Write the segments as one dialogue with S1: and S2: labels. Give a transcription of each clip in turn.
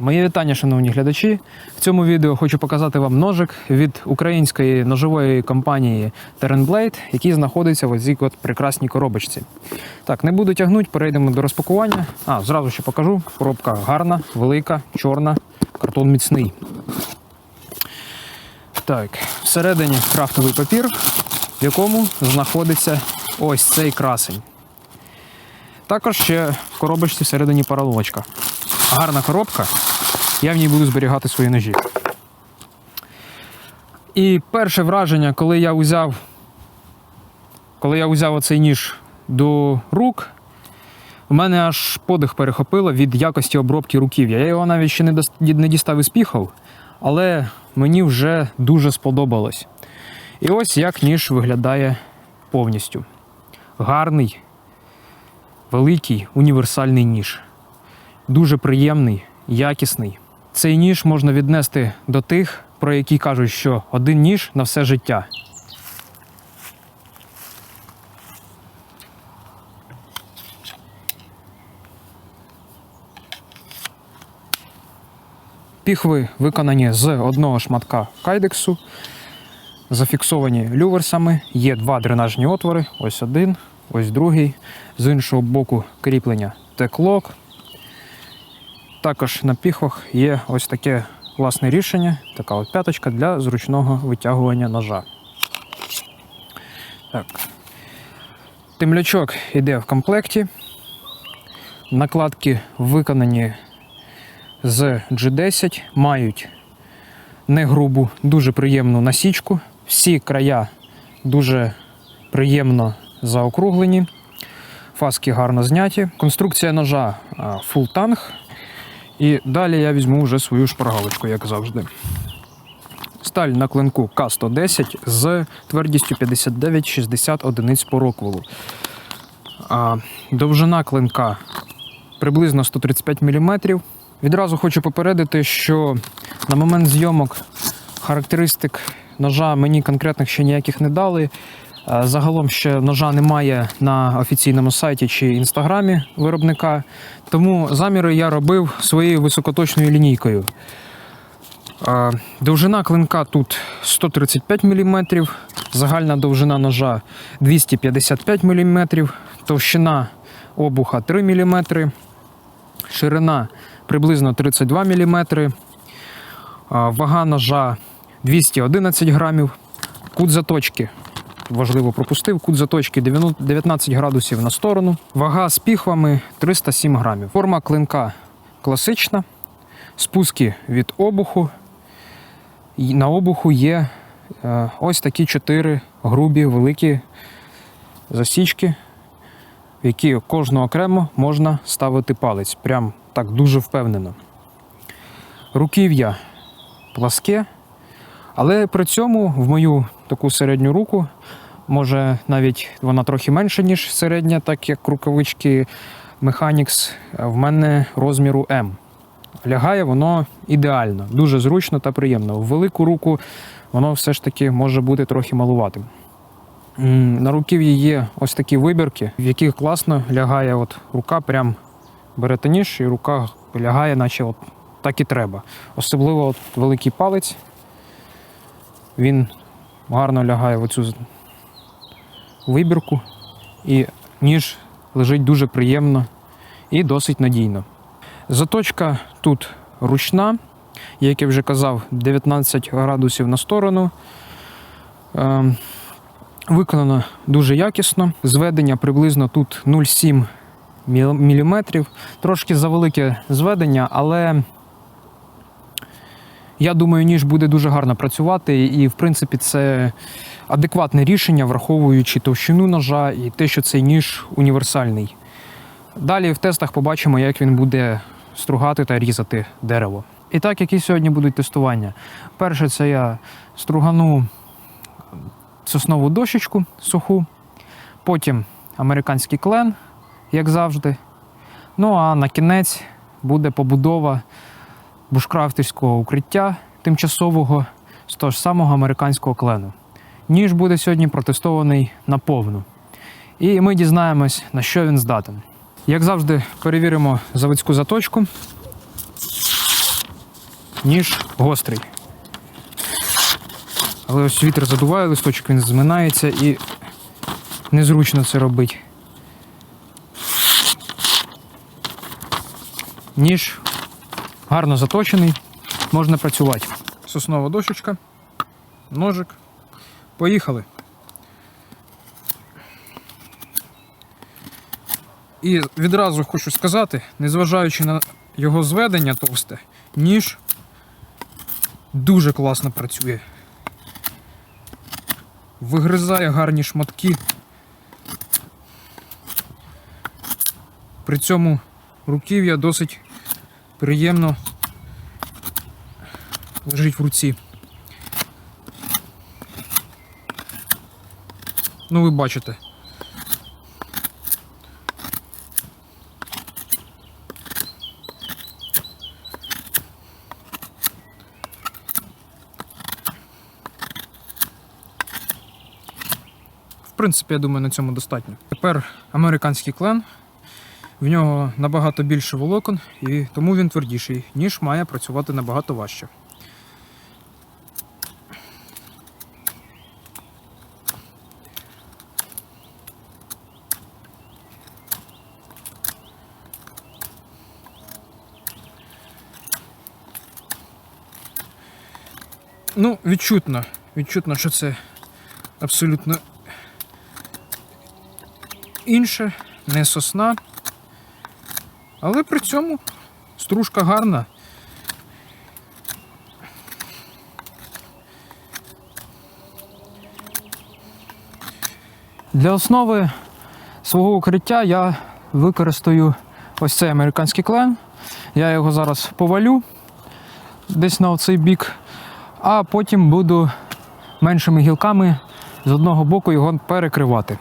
S1: Мої вітання, шановні глядачі. В цьому відео хочу показати вам ножик від української ножової компанії Terran Blade, який знаходиться в цій от прекрасній коробочці. Так, не буду тягнути, перейдемо до розпакування. А, зразу ще покажу. Коробка гарна, велика, чорна, картон міцний. Так, всередині крафтовий папір, в якому знаходиться ось цей красень. Також ще в коробочці всередині паралочка. Гарна коробка. Я в ній буду зберігати свої ножі. І перше враження, коли я взяв, коли я взяв оцей ніж до рук, у мене аж подих перехопило від якості обробки руків'я. Я його навіть ще не дістав із піхов, але мені вже дуже сподобалось. І ось як ніж виглядає повністю. Гарний, великий універсальний ніж. Дуже приємний, якісний. Цей ніж можна віднести до тих, про які кажуть, що один ніж на все життя. Піхви виконані з одного шматка кайдексу, зафіксовані люверсами. Є два дренажні отвори. Ось один, ось другий. З іншого боку кріплення теклок. Також на піхвах є ось таке власне рішення, така от п'яточка для зручного витягування ножа. Так. Темлячок йде в комплекті. Накладки виконані з G10, мають не грубу, дуже приємну насічку. Всі края дуже приємно заокруглені. Фаски гарно зняті. Конструкція ножа а, full танг. І далі я візьму вже свою шпаргалочку, як завжди. Сталь на клинку К110 з твердістю 59-60 одиниць по роквелу. Довжина клинка приблизно 135 мм. Відразу хочу попередити, що на момент зйомок характеристик ножа мені конкретних ще ніяких не дали. Е, Загалом ще ножа немає на офіційному сайті чи інстаграмі виробника, тому заміри я робив своєю високоточною лінійкою. Е, Довжина клинка тут 135 мм, загальна довжина ножа 255 мм, товщина обуха 3 мм, ширина приблизно 32 мм, вага ножа 211 грамів, кут заточки важливо пропустив. Кут заточки 19 градусів на сторону. Вага з піхвами 307 грамів. Форма клинка класична. Спуски від обуху. На обуху є е, ось такі чотири грубі великі засічки, в які кожну окремо можна ставити палець. Прям так дуже впевнено. Руків'я пласке, але при цьому в мою таку середню руку, може навіть вона трохи менша, ніж середня, так як рукавички Mechanics, в мене розміру М. Лягає воно ідеально, дуже зручно та приємно. В велику руку воно все ж таки може бути трохи малуватим. На руків'ї є ось такі вибірки, в яких класно лягає от рука, прям берете ніж, і рука лягає, наче от так і треба. Особливо от великий палець. Він гарно лягає в оцю вибірку, і ніж лежить дуже приємно і досить надійно. Заточка тут ручна, як я вже казав, 19 градусів на сторону. Ем, Виконано дуже якісно. Зведення приблизно тут 0,7 мм. Трошки завелике зведення, але я думаю, ніж буде дуже гарно працювати, і в принципі це адекватне рішення, враховуючи товщину ножа і те, що цей ніж універсальний. Далі в тестах побачимо, як він буде стругати та різати дерево. І так, які сьогодні будуть тестування. Перше, це я стругану соснову дощечку суху, потім американський клен, як завжди. Ну а на кінець буде побудова бушкрафтерського укриття тимчасового з того ж самого американського клену. Ніж буде сьогодні протестований наповну. І ми дізнаємось, на що він здатен. Як завжди, перевіримо заводську заточку. ніж гострий. Але ось вітер задуває листочок, він зминається і незручно це робити. Ніж гарно заточений, можна працювати. Соснова дощечка, ножик. Поїхали. І відразу хочу сказати, незважаючи на його зведення товсте, ніж дуже класно працює. Вигризає гарні шматки. При цьому руків'я досить приємно лежить в руці. Ну, ви бачите. В принципі, я думаю, на цьому достатньо. Тепер американський клен. В нього набагато більше волокон, і тому він твердіший, ніж має працювати набагато важче. Ну, відчутно, відчутно, що це абсолютно інше, не сосна. Але при цьому стружка гарна. Для основи свого укриття я використаю ось цей американський клен. Я його зараз повалю десь на оцей бік, а потім буду меншими гілками з одного боку його перекривати.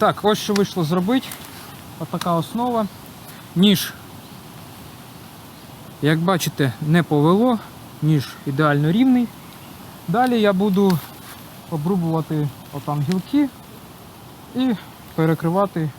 S1: Так, ось що вийшло зробити. Отака основа. Ніж, як бачите, не повело, ніж ідеально рівний. Далі я буду обрубувати отам гілки і перекривати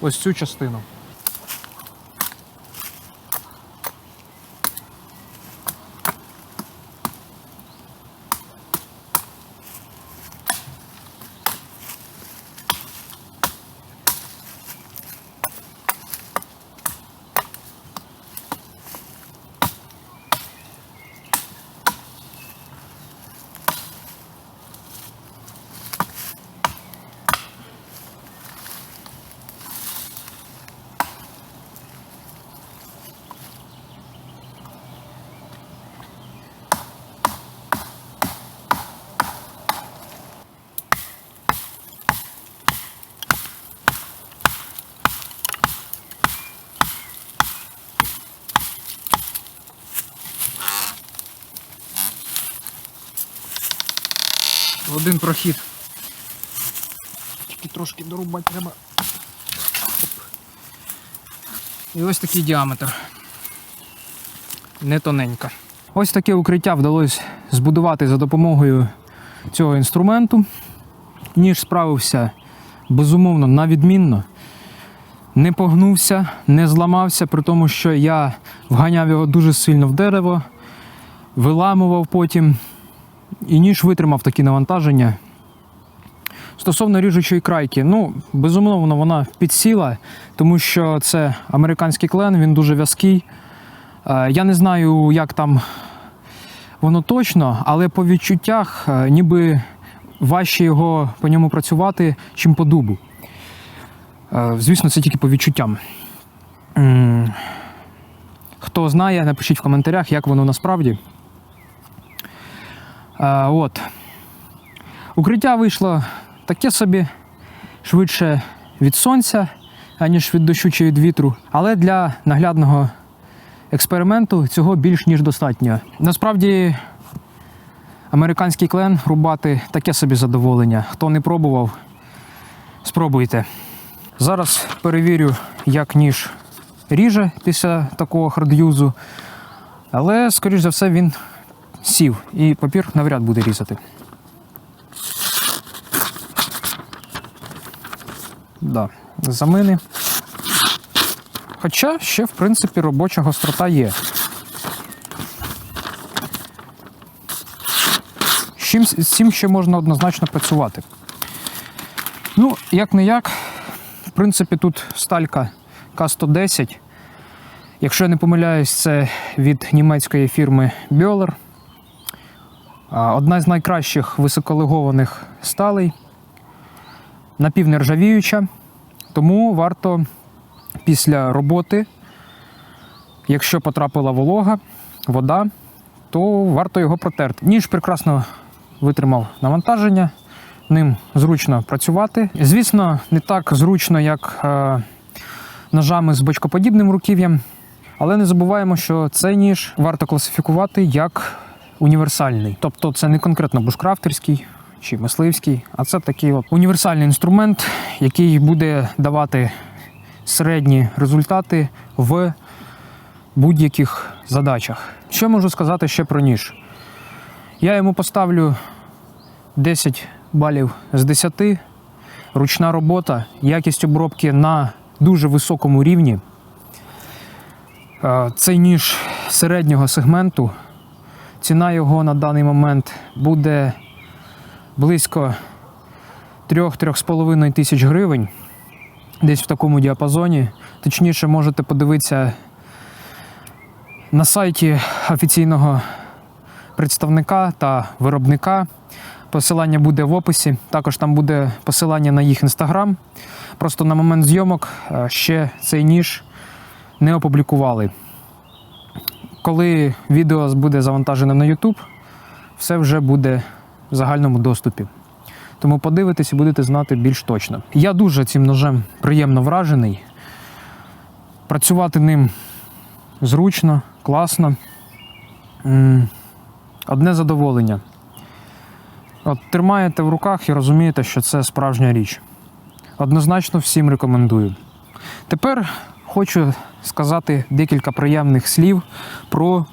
S1: ось цю частину. Один прохід. Тільки трошки дорубати треба. Оп. І ось такий діаметр. Не тоненько. Ось таке укриття вдалося збудувати за допомогою цього інструменту. Ніж справився безумовно на відмінно. Не погнувся, не зламався, при тому, що я вганяв його дуже сильно в дерево, виламував потім, і ніж витримав такі навантаження. Стосовно ріжучої крайки, ну, безумовно, вона підсіла, тому що це американський клен, він дуже в'язкий. Е, Я не знаю, як там воно точно, але по відчуттях, е, ніби важче його по ньому працювати, чим по дубу. Е, Звісно, це тільки по відчуттям. Хто знає, напишіть в коментарях, як воно насправді. Е, От. Укриття вийшло таке собі, швидше від сонця, аніж від дощу чи від вітру. Але для наглядного експерименту цього більш ніж достатньо. Насправді, американський клен рубати таке собі задоволення. Хто не пробував, спробуйте. Зараз перевірю, як ніж ріже після такого хардюзу. Але, скоріш за все, він сів і папір навряд буде різати. Да, замини. Хоча ще, в принципі, робоча гострота є. З цим ще можна однозначно працювати. Ну, як не як, в принципі, тут сталька К110. Якщо я не помиляюсь, це від німецької фірми Böhler. Одна з найкращих високолегованих сталей. Напівнержавіюча, тому варто після роботи, якщо потрапила волога, вода, то варто його протерти. Ніж прекрасно витримав навантаження, ним зручно працювати. Звісно, не так зручно, як е, ножами з бочкоподібним руків'ям, але не забуваємо, що цей ніж варто класифікувати як універсальний. Тобто це не конкретно бушкрафтерський чи мисливський, а це такий от універсальний інструмент, який буде давати середні результати в будь-яких задачах. Що можу сказати ще про ніж? Я йому поставлю 10 балів з 10. Ручна робота, якість обробки на дуже високому рівні. Е, Цей ніж середнього сегменту. Ціна його на даний момент буде близько 3-3,5 тисяч гривень. Десь в такому діапазоні. Точніше, можете подивитися на сайті офіційного представника та виробника. Посилання буде в описі. Також там буде посилання на їх інстаграм. Просто на момент зйомок е, ще цей ніж не опублікували. Коли відео буде завантажене на YouTube, все вже буде в загальному доступі. Тому подивитесь і будете знати більш точно. Я дуже цим ножем приємно вражений. Працювати ним зручно, класно. Одне задоволення. От тримаєте в руках і розумієте, що це справжня річ. Однозначно всім рекомендую. Тепер хочу сказати декілька приємних слів про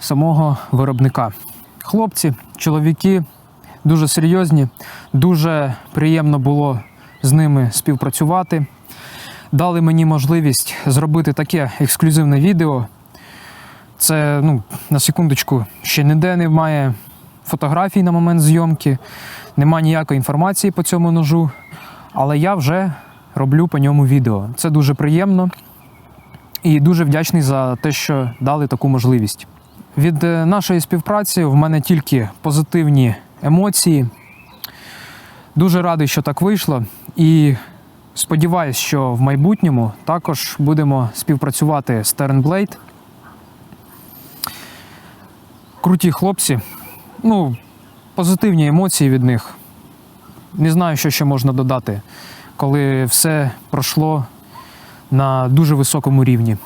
S1: самого виробника. Хлопці, чоловіки дуже серйозні, дуже приємно було з ними співпрацювати. Дали мені можливість зробити таке ексклюзивне відео. Це, ну, на секундочку, ще ніде немає фотографій на момент зйомки, немає ніякої інформації по цьому ножу, але я вже роблю по ньому відео. Це дуже приємно і дуже вдячний за те, що дали таку можливість. Від е, нашої співпраці в мене тільки позитивні емоції. Дуже радий, що так вийшло. І сподіваюсь, що в майбутньому також будемо співпрацювати з Sternblade. Круті хлопці. Ну, позитивні емоції від них. Не знаю, що ще можна додати, коли все пройшло на дуже високому рівні.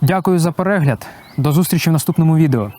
S1: Дякую за перегляд. До зустрічі в наступному відео.